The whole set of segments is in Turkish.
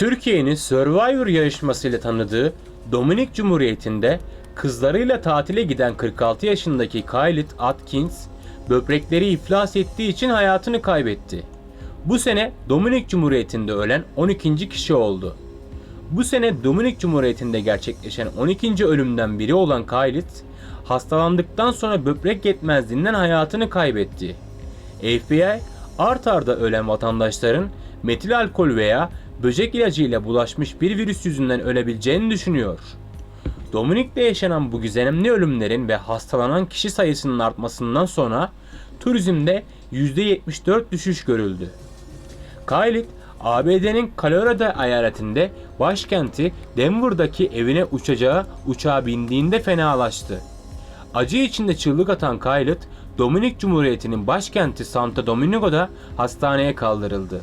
Türkiye'nin Survivor yarışmasıyla tanıdığı Dominik Cumhuriyeti'nde kızlarıyla tatile giden 46 yaşındaki Kyle Atkins böbrekleri iflas ettiği için hayatını kaybetti. Bu sene Dominik Cumhuriyeti'nde ölen 12. kişi oldu. Bu sene Dominik Cumhuriyeti'nde gerçekleşen 12. ölümden biri olan Kaylit, hastalandıktan sonra böbrek yetmezliğinden hayatını kaybetti. FBI, art arda ölen vatandaşların metil alkol veya böcek ilacıyla bulaşmış bir virüs yüzünden ölebileceğini düşünüyor. Dominik'te yaşanan bu gizemli ölümlerin ve hastalanan kişi sayısının artmasından sonra turizmde %74 düşüş görüldü. Kaylit, ABD'nin Colorado eyaletinde başkenti Denver'daki evine uçacağı uçağa bindiğinde fenalaştı. Acı içinde çığlık atan Kaylit, Dominik Cumhuriyeti'nin başkenti Santo Domingo'da hastaneye kaldırıldı.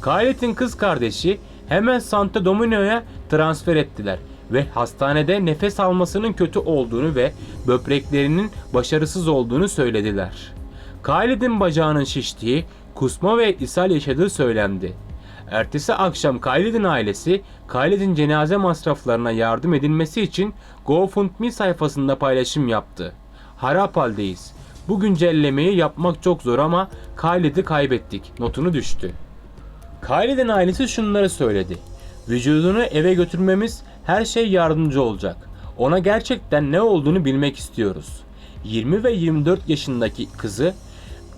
Kaylet'in kız kardeşi hemen Santo Domingo'ya transfer ettiler ve hastanede nefes almasının kötü olduğunu ve böbreklerinin başarısız olduğunu söylediler. Kaylet'in bacağının şiştiği, kusma ve ishal yaşadığı söylendi. Ertesi akşam Kaylet'in ailesi, Kaylet'in cenaze masraflarına yardım edilmesi için GoFundMe sayfasında paylaşım yaptı. Harap haldeyiz. Bu güncellemeyi yapmak çok zor ama Kaylet'i kaybettik. Notunu düştü. Kylie'den ailesi şunları söyledi. Vücudunu eve götürmemiz her şey yardımcı olacak. Ona gerçekten ne olduğunu bilmek istiyoruz. 20 ve 24 yaşındaki kızı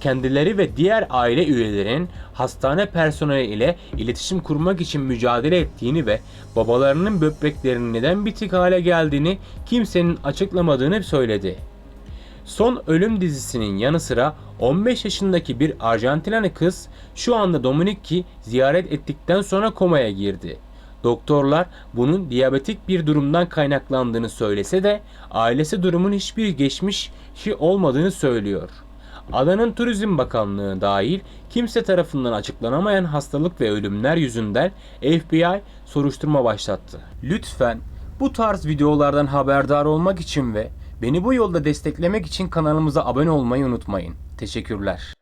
kendileri ve diğer aile üyelerinin hastane personeli ile iletişim kurmak için mücadele ettiğini ve babalarının böbreklerinin neden bitik hale geldiğini kimsenin açıklamadığını söyledi. Son Ölüm dizisinin yanı sıra 15 yaşındaki bir Arjantinli kız şu anda Dominik'i ziyaret ettikten sonra komaya girdi. Doktorlar bunun diyabetik bir durumdan kaynaklandığını söylese de ailesi durumun hiçbir geçmişi olmadığını söylüyor. Adanın Turizm Bakanlığı dahil kimse tarafından açıklanamayan hastalık ve ölümler yüzünden FBI soruşturma başlattı. Lütfen bu tarz videolardan haberdar olmak için ve beni bu yolda desteklemek için kanalımıza abone olmayı unutmayın. Teşekkürler.